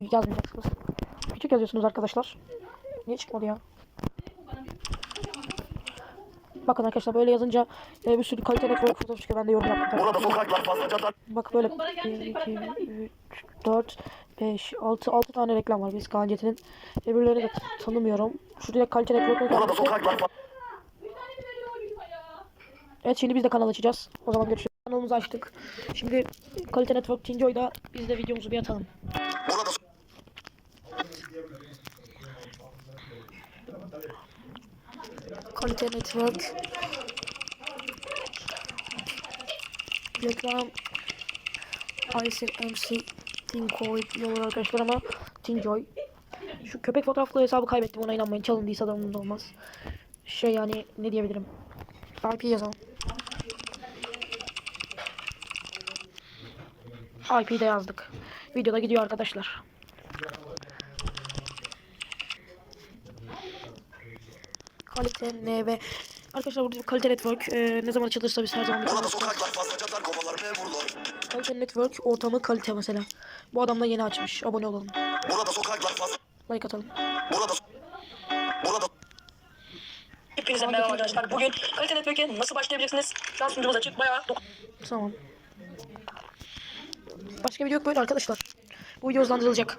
yazmayacaksınız. Küçük yazıyorsunuz arkadaşlar. Niye çıkmadı ya? Bakın arkadaşlar böyle yazınca e, bir sürü kalite network fotoğrafı çıkıyor. Ben de yorum yaptım. Burada sokaklar fazlaca dar. Bak böyle 1, 2, 3, 4, 5, 6, 6 tane reklam var biz Kaan Cetin'in. Öbürlerini de tanımıyorum. Şurada kalite network Burada sokaklar Evet şimdi biz de kanal açacağız. O zaman görüşürüz. Kanalımızı açtık. Şimdi kalite network Tinjoy'da biz de videomuzu bir atalım. Burada Kalite network. Reklam. ICMC Tinkoy diyorlar arkadaşlar ama Tinjoy. Şu köpek fotoğraflı hesabı kaybettim ona inanmayın. Çalındıysa da umurumda olmaz. Şey yani ne diyebilirim. IP yazalım. IP'de yazdık. Videoda gidiyor arkadaşlar. Kalite ve arkadaşlar burada bir kalite network e, ne zaman açılırsa biz her zaman bir sokaklar. Kovalar memurlar. kalite network ortamı kalite mesela. Bu adam da yeni açmış. Abone olalım. Burada sokaklar fazla. Like atalım. Burada Burada Hepinize merhaba arkadaşlar. Bugün kalite network'e nasıl başlayabilirsiniz? Şu an sunucumuz açık. Bayağı Tamam. Başka video yok böyle arkadaşlar. Bu video hızlandırılacak.